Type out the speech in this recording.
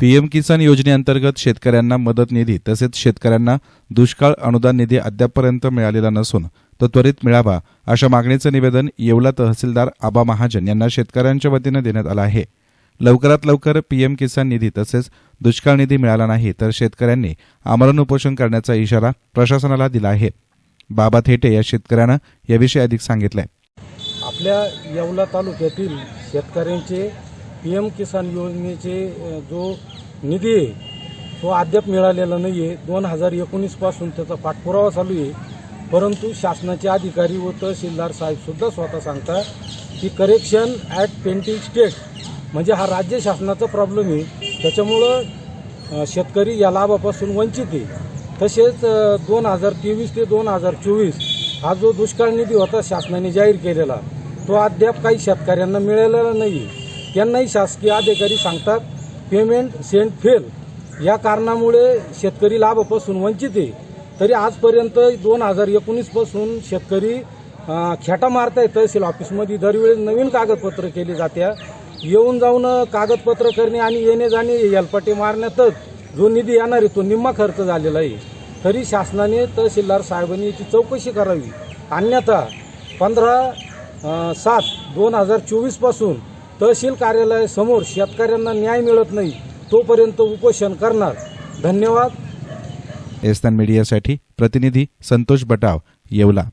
PM किसान योजनेअंतर्गत शेतकऱ्यांना मदत निधी तसेच शेतकऱ्यांना दुष्काळ अनुदान निधी अद्यापपर्यंत मिळालेला नसून तो त्वरित मिळावा अशा मागणीचं निवेदन येवला तहसीलदार आबा महाजन यांना शेतकऱ्यांच्या वतीनं देण्यात आलं आहे. लवकरात लवकर पीएम किसान निधी तसेच दुष्काळ निधी मिळाला नाही तर शेतकऱ्यांनी आमरण उपोषण करण्याचा इशारा प्रशासनाला दिला आहे. बाबा थेटे या शेतकऱ्यानं याविषयी अधिक सांगितलंय. आपल्या येवला तालुक्यातील शेतकऱ्यांचे पी एम किसान योजनेचे जो निधी आहे तो अद्याप मिळालेला नाही आहे दोन हजार एकोणीसपासून त्याचा पाठपुरावा चालू आहे. परंतु शासनाचे अधिकारी व तहसीलदार साहेबसुद्धा स्वतः सांगतात की करेक्शन ॲट पेंटिंग स्टेट म्हणजे हा राज्य शासनाचा प्रॉब्लेम आहे. त्याच्यामुळं शेतकरी या लाभापासून वंचित आहे. तसेच दोन हजार तेवीस ते दोन हजार चोवीस हा जो दुष्काळ निधी होता शासनाने जाहीर केलेला तो अद्याप काही शेतकऱ्यांना मिळालेला नाही त्यांनाही शासकीय अधिकारी सांगतात पेमेंट सेंट फेल या कारणामुळे शेतकरी लाभापासून वंचित आहे. तरी आजपर्यंत दोन हजार एकोणीसपासून शेतकरी खेटा मारत आहे तहसील ऑफिसमध्ये. दरवेळेस नवीन कागदपत्र केली जात्या. येऊन जाऊन कागदपत्र करणे आणि येणे जाणे हेलपाटे मारण्यातच जो निधी येणार आहे तो निम्मा खर्च झालेला आहे. तरी शासनाने तहसीलदार साहेबांनी याची चौकशी करावी. अन्यथा पंधरा सात दोन हजार चोवीसपासून तहसील कार्यालयासमोर शेतकऱ्यांना न्याय मिळत नाही तोपर्यंत उपोषण करणार. धन्यवाद. एस्तान मीडियासाठी प्रतिनिधी संतोष बटाव येवला.